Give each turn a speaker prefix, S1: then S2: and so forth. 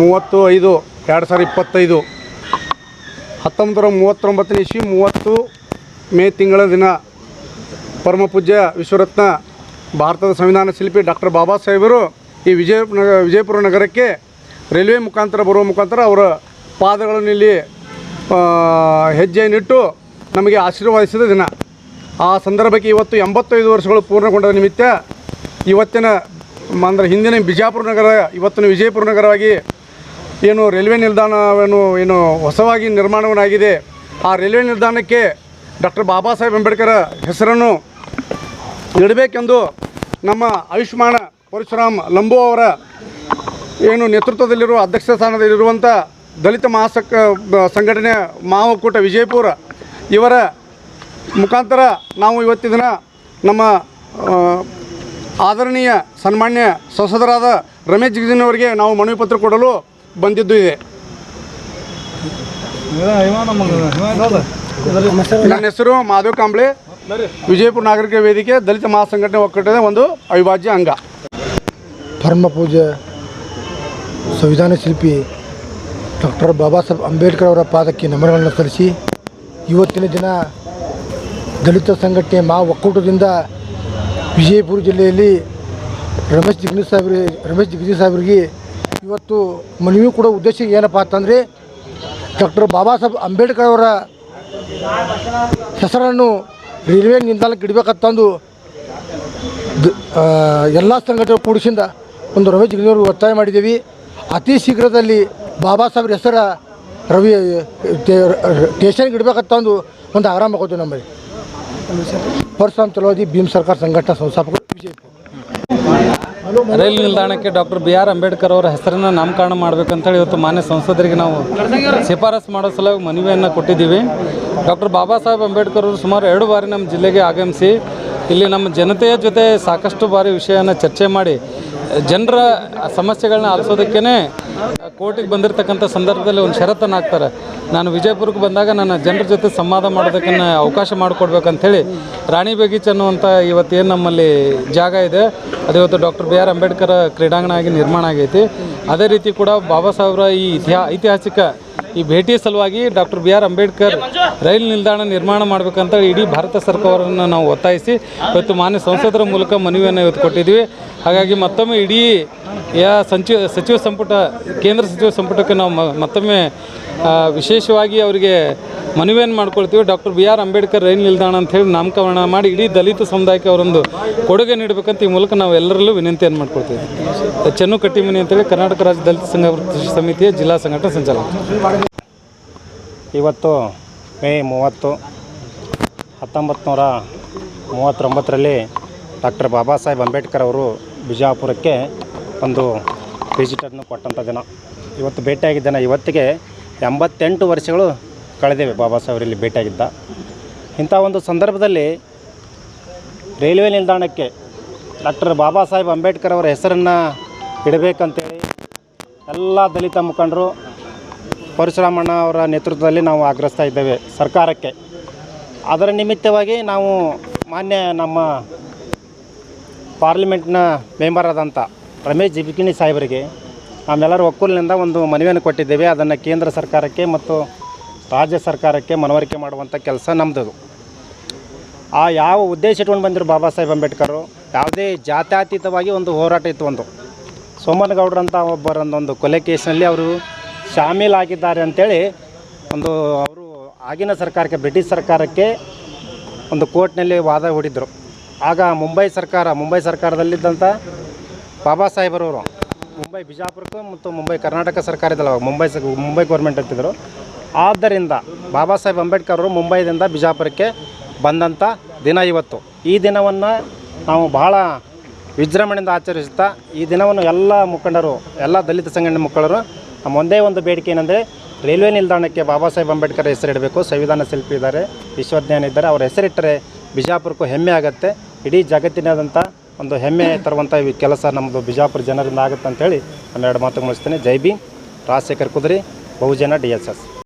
S1: ಮೂವತ್ತು ಐದು, ಎರಡು ಸಾವಿರದ ಇಪ್ಪತ್ತೈದು. ಹತ್ತೊಂಬತ್ತರ ಮೂವತ್ತೊಂಬತ್ತನೇ ಇಸ್ವಿ, ಮೂವತ್ತು ಮೇ ತಿಂಗಳ ದಿನ ಪರಮಪೂಜ್ಯ ವಿಶ್ವರತ್ನ ಭಾರತದ ಸಂವಿಧಾನ ಶಿಲ್ಪಿ ಡಾಕ್ಟರ್ ಬಾಬಾ ಸಾಹೇಬರು ಈ ವಿಜಯ ವಿಜಯಪುರ ನಗರಕ್ಕೆ ರೈಲ್ವೆ ಮುಖಾಂತರ ಬರುವ ಮುಖಾಂತರ ಅವರ ಪಾದಗಳನ್ನು ಇಲ್ಲಿ ಹೆಜ್ಜೆಯನ್ನಿಟ್ಟು ನಮಗೆ ಆಶೀರ್ವಾದಿಸಿದ ದಿನ. ಆ ಸಂದರ್ಭಕ್ಕೆ ಇವತ್ತು ಎಂಬತ್ತೈದು ವರ್ಷಗಳು ಪೂರ್ಣಗೊಂಡ ನಿಮಿತ್ತ ಇವತ್ತಿನ ಅಂದರೆ ಹಿಂದಿನ ಬಿಜಾಪುರ ನಗರ, ಇವತ್ತಿನ ವಿಜಯಪುರ ನಗರವಾಗಿ ಏನು ರೈಲ್ವೆ ನಿಲ್ದಾಣವನ್ನು ಏನು ಹೊಸವಾಗಿ ನಿರ್ಮಾಣವನ್ನಾಗಿದೆ, ಆ ರೈಲ್ವೆ ನಿಲ್ದಾಣಕ್ಕೆ ಡಾಕ್ಟರ್ ಬಾಬಾ ಸಾಹೇಬ್ ಅಂಬೇಡ್ಕರ್ ಹೆಸರನ್ನು ಇಡಬೇಕೆಂದು ನಮ್ಮ ಆಯುಷ್ಮಾನ್ ಪರಶುರಾಮ್ ಲಂಬೋ ಅವರ ಏನು ನೇತೃತ್ವದಲ್ಲಿರುವ ಅಧ್ಯಕ್ಷ ಸ್ಥಾನದಲ್ಲಿರುವಂಥ ದಲಿತ ಮಹಾಸಕ್ ಸಂಘಟನೆ ಮಹಾಒಕ್ಕೂಟ ವಿಜಯಪುರ ಇವರ ಮುಖಾಂತರ ನಾವು ಇವತ್ತಿನ ದಿನ ನಮ್ಮ ಆದರಣೀಯ ಸನ್ಮಾನ್ಯ ಸಂಸದರಾದ ರಮೇಶ್ ಜಿಗಜಿನವರಿಗೆ ನಾವು ಮನವಿ ಪತ್ರ ಕೊಡಲು ಬಂದಿದ್ದು ಇದೆ. ನನ್ನ ಹೆಸರು ಮಾಧವ್ ಕಾಂಬ್ಳೆ. ವಿಜಯಪುರ ನಾಗರಿಕ ವೇದಿಕೆ ದಲಿತ ಮಹಾಸಂಘಟನೆ ಒಕ್ಕೂಟದ ಒಂದು ಅವಿಭಾಜ್ಯ ಅಂಗ.
S2: ಪರಮ ಪೂಜೆ ಸಂವಿಧಾನ ಶಿಲ್ಪಿ ಡಾಕ್ಟರ್ ಬಾಬಾ ಸಾಹೇಬ್ ಅಂಬೇಡ್ಕರ್ ಅವರ ಪಾದಕ್ಕೆ ನಮನಗಳನ್ನು ಸಲ್ಲಿಸಿ ಇವತ್ತಿನ ದಿನ ದಲಿತ ಸಂಘಟನೆ ಮಾ ಒಕ್ಕೂಟದಿಂದ ವಿಜಯಪುರ ಜಿಲ್ಲೆಯಲ್ಲಿ ರಮೇಶ್ ಜಿಗ್ನಿ ಸಾಹೇಬ್ರಿ ರಮೇಶ್ ಜಿಗ್ನಿ ಸಾಹೇಬ್ರಿಗೆ ಇವತ್ತು ಮನವಿ ಕೂಡ ಉದ್ದೇಶ ಏನಪ್ಪ ಅಂತಂದರೆ ಡಾಕ್ಟರ್ ಬಾಬಾ ಸಾಹೇಬ್ ಅಂಬೇಡ್ಕರ್ ಅವರ ಹೆಸರನ್ನು ರೈಲ್ವೆ ನಿಲ್ದಾಣಕ್ಕೆ ಇಡಬೇಕಂತಂದು ಎಲ್ಲ ಸಂಘಟನೆ ಕೂಡಿಸಿಂದ ಒಂದು ರವಿ ಜಿಗ್ನಿಯವರು ಒತ್ತಾಯ ಮಾಡಿದ್ದೀವಿ. ಅತಿ ಶೀಘ್ರದಲ್ಲಿ ಬಾಬಾ ಸಾಹೇಬ್ರ ಹೆಸರ ರವಿ ಸ್ಟೇಷನ್ಗೆ ಇಡಬೇಕಂತಂದು ಒಂದು ಆರಾಮ ಆಗೋದು ನಮ್ಮಲ್ಲಿ. ಪರಶುರಾಮ್ ಚಲೋಜಿ ಭೀಮ್ ಸರ್ಕಾರ ಸಂಘಟನಾ ಸಂಸ್ಥಾಪಕರು
S3: ರೈಲು ನಿಲ್ದಾಣಕ್ಕೆ ಡಾಕ್ಟರ್ ಬಿ ಆರ್ ಅಂಬೇಡ್ಕರ್ ಅವರ ಹೆಸರನ್ನು ನಾಮಕರಣ ಮಾಡಬೇಕಂತೇಳಿ ಇವತ್ತು ಮಾನ್ಯ ಸಂಸದರಿಗೆ ನಾವು ಶಿಫಾರಸು ಮಾಡೋ ಸಲುವಾಗಿ ಮನವಿಯನ್ನು ಕೊಟ್ಟಿದ್ದೀವಿ. ಡಾಕ್ಟರ್ ಬಾಬಾ ಸಾಹೇಬ್ ಅಂಬೇಡ್ಕರ್ ಅವರು ಸುಮಾರು ಎರಡು ಬಾರಿ ನಮ್ಮ ಜಿಲ್ಲೆಗೆ ಆಗಮಿಸಿ ಇಲ್ಲಿ ನಮ್ಮ ಜನತೆಯ ಜೊತೆ ಸಾಕಷ್ಟು ಬಾರಿ ವಿಷಯನ ಚರ್ಚೆ ಮಾಡಿ, ಜನರ ಸಮಸ್ಯೆಗಳನ್ನ ಆಲಿಸೋದಕ್ಕೇ ಕೋರ್ಟಿಗೆ ಬಂದಿರತಕ್ಕಂಥ ಸಂದರ್ಭದಲ್ಲಿ ಒಂದು ಷರತ್ತನ್ನು ಹಾಕ್ತಾರೆ. ನಾನು ವಿಜಯಪುರಕ್ಕೆ ಬಂದಾಗ ನನ್ನ ಜನರ ಜೊತೆ ಸಂವಾದ ಮಾಡೋದಕ್ಕೆ ಅವಕಾಶ ಮಾಡಿಕೊಡ್ಬೇಕಂಥೇಳಿ ರಾಣಿ ಬಗೀಚ್ ಅನ್ನುವಂಥ ಇವತ್ತೇನು ನಮ್ಮಲ್ಲಿ ಜಾಗ ಇದೆ. ಅದು ಇವತ್ತು ಡಾಕ್ಟರ್ ಬಿ ಆರ್ ಅಂಬೇಡ್ಕರ್ ಕ್ರೀಡಾಂಗಣ ಆಗಿ ನಿರ್ಮಾಣ ಆಗೈತಿ. ಅದೇ ರೀತಿ ಕೂಡ ಬಾಬಾ ಸಾಹೇಬ್ರ ಈ ಇತಿಹಾ, ಐತಿಹಾಸಿಕ ಈ ಭೇಟಿ ಸಲುವಾಗಿ ಡಾಕ್ಟರ್ ಬಿ ಆರ್ ಅಂಬೇಡ್ಕರ್ ರೈಲು ನಿಲ್ದಾಣ ನಿರ್ಮಾಣ ಮಾಡಬೇಕಂತ ಇಡೀ ಭಾರತ ಸರ್ಕಾರವನ್ನು ನಾವು ಒತ್ತಾಯಿಸಿ ಇವತ್ತು ಮಾನ್ಯ ಸಂಸದರ ಮೂಲಕ ಮನವಿಯನ್ನು ಇವತ್ತು ಕೊಟ್ಟಿದ್ವಿ ಹಾಗಾಗಿ ಮತ್ತೊಮ್ಮೆ ಇಡೀ ಯಾ ಸಚಿವ ಸಚಿವ ಸಂಪುಟ, ಕೇಂದ್ರ ಸಚಿವ ಸಂಪುಟಕ್ಕೆ ನಾವು ಮತ್ತೊಮ್ಮೆ ವಿಶೇಷವಾಗಿ ಅವರಿಗೆ ಮನವಿಯನ್ನು ಮಾಡ್ಕೊಳ್ತೀವಿ. ಡಾಕ್ಟರ್ ಬಿ ಆರ್ ಅಂಬೇಡ್ಕರ್ ರೈಲು ನಿಲ್ದಾಣ ಅಂತ ಹೇಳಿ ನಾಮಕರಣ ಮಾಡಿ ಇಡೀ ದಲಿತ ಸಮುದಾಯಕ್ಕೆ ಅವರೊಂದು ಕೊಡುಗೆ ನೀಡಬೇಕಂತ ಈ ಮೂಲಕ ನಾವು ಎಲ್ಲರಲ್ಲೂ ವಿನಂತಿಯನ್ನು ಮಾಡ್ಕೊಳ್ತೀವಿ. ಚೆನ್ನು ಕಟ್ಟಿಮನಿ ಅಂತೇಳಿ ಕರ್ನಾಟಕ ರಾಜ್ಯ ದಲಿತ ಸಂಘ ಸಮಿತಿಯ ಜಿಲ್ಲಾ ಸಂಘಟನಾ ಸಂಚಾಲಕ.
S4: ಇವತ್ತು ಮೇ ಮೂವತ್ತು ಹತ್ತೊಂಬತ್ತು ನೂರ ಮೂವತ್ತೊಂಬತ್ತರಲ್ಲಿ ಡಾಕ್ಟರ್ ಬಾಬಾ ಸಾಹೇಬ್ ಅಂಬೇಡ್ಕರ್ ಅವರು ಬಿಜಾಪುರಕ್ಕೆ ಒಂದು ವಿಸಿಟನ್ನು ಕೊಟ್ಟಂಥ ದಿನ. ಇವತ್ತು ಭೇಟಿಯಾಗಿದ್ದ ದಿನ, ಇವತ್ತಿಗೆ ಎಂಬತ್ತೆಂಟು ವರ್ಷಗಳು ಕಳೆದಿವೆ ಬಾಬಾ ಸಾಹೇಬರು ಇಲ್ಲಿ ಭೇಟಿಯಾಗಿದ್ದ. ಇಂಥ ಒಂದು ಸಂದರ್ಭದಲ್ಲಿ ರೈಲ್ವೆ ನಿಲ್ದಾಣಕ್ಕೆ ಡಾಕ್ಟರ್ ಬಾಬಾ ಸಾಹೇಬ್ ಅಂಬೇಡ್ಕರ್ ಅವರ ಹೆಸರನ್ನು ಇಡಬೇಕಂತೇಳಿ ಎಲ್ಲ ದಲಿತ ಮುಖಂಡರು ಪರಶುರಾಮಣ್ಣ ಅವರ ನೇತೃತ್ವದಲ್ಲಿ ನಾವು ಆಗ್ರಹಿಸ್ತಾ ಇದ್ದೇವೆ ಸರ್ಕಾರಕ್ಕೆ. ಅದರ ನಿಮಿತ್ತವಾಗಿ ನಾವು ಮಾನ್ಯ ನಮ್ಮ ಪಾರ್ಲಿಮೆಂಟ್ನ ಮೆಂಬರ್ ಆದಂಥ ರಮೇಶ್ ಜಿಬಿಕಿಣಿ ಸಾಹೇಬರಿಗೆ ನಾವೆಲ್ಲರೂ ಒಕ್ಕೂಲಿನಿಂದ ಒಂದು ಮನವಿಯನ್ನು ಕೊಟ್ಟಿದ್ದೇವೆ. ಅದನ್ನು ಕೇಂದ್ರ ಸರ್ಕಾರಕ್ಕೆ ಮತ್ತು ರಾಜ್ಯ ಸರ್ಕಾರಕ್ಕೆ ಮನವರಿಕೆ ಮಾಡುವಂಥ ಕೆಲಸ ನಮ್ಮದು ಆ ಯಾವ ಉದ್ದೇಶ ಇಟ್ಕೊಂಡು ಬಂದಿರೋ ಬಾಬಾ ಸಾಹೇಬ್ ಅಂಬೇಡ್ಕರು, ಯಾವುದೇ ಜಾತ್ಯಾತೀತವಾಗಿ ಒಂದು ಹೋರಾಟ ಇತ್ತು ಒಂದು. ಸೋಮನಗೌಡ್ರಂಥ ಒಬ್ಬರೊಂದೊಂದು ಕೊಲೆ ಕೇಸ್ನಲ್ಲಿ ಅವರು ಶಾಮೀಲಾಗಿದ್ದಾರೆ ಅಂತೇಳಿ ಒಂದು ಅವರು ಆಗಿನ ಸರ್ಕಾರಕ್ಕೆ, ಬ್ರಿಟಿಷ್ ಸರ್ಕಾರಕ್ಕೆ ಒಂದು ಕೋರ್ಟ್ನಲ್ಲಿ ವಾದ ಹೂಡಿದ್ರು. ಆಗ ಮುಂಬೈ ಸರ್ಕಾರ, ಮುಂಬೈ ಸರ್ಕಾರದಲ್ಲಿದ್ದಂಥ ಬಾಬಾ ಸಾಹೇಬರವರು, ಮುಂಬೈ ಬಿಜಾಪುರಕ್ಕೂ ಮತ್ತು ಮುಂಬೈ ಕರ್ನಾಟಕ ಸರ್ಕಾರ ಇದಲ್ಲ ಮುಂಬೈ ಮುಂಬೈ ಗೌರ್ಮೆಂಟ್ ಅಂತಿದ್ದರು ಆದ್ದರಿಂದ ಬಾಬಾ ಸಾಹೇಬ್ ಅಂಬೇಡ್ಕರ್ ಅವರು ಮುಂಬೈದಿಂದ ಬಿಜಾಪುರಕ್ಕೆ ಬಂದಂಥ ದಿನ ಇವತ್ತು. ಈ ದಿನವನ್ನು ನಾವು ಬಹಳ ವಿಜೃಂಭಣೆಯಿಂದ ಆಚರಿಸುತ್ತಾ ಈ ದಿನವನ್ನು ಎಲ್ಲ ಮುಖಂಡರು, ಎಲ್ಲ ದಲಿತ ಸಂಘಟನೆ ಮುಖಂಡರು ನಮ್ಮ ಒಂದೇ ಒಂದು ಬೇಡಿಕೆ ಏನಂದರೆ ರೈಲ್ವೆ ನಿಲ್ದಾಣಕ್ಕೆ ಬಾಬಾ ಸಾಹೇಬ್ ಅಂಬೇಡ್ಕರ್ ಹೆಸರಿಡಬೇಕು ಸಂವಿಧಾನ ಶಿಲ್ಪಿ ಇದ್ದಾರೆ, ವಿಶ್ವಜ್ಞಾನ ಇದ್ದಾರೆ. ಅವ್ರ ಹೆಸರಿಟ್ಟರೆ ಬಿಜಾಪುರಕ್ಕೂ ಹೆಮ್ಮೆ ಆಗುತ್ತೆ. ಇಡೀ ಜಗತ್ತಿನಾದಂಥ ಒಂದು ಹೆಮ್ಮೆ ತರುವಂಥ ಈ ಕೆಲಸ ನಮ್ಮದು ಬಿಜಾಪುರ ಜನರಿಂದ ಆಗುತ್ತೆ ಅಂತೇಳಿ ಒಂದೆರಡು ಮಾತು ಮುಗಿಸ್ತೇನೆ. ಜೈ ಬಿ ರಾಜಶೇಖರ್ ಕುದುರೆ, ಬಹುಜನ ಡಿ ಎಸ್ ಎಸ್.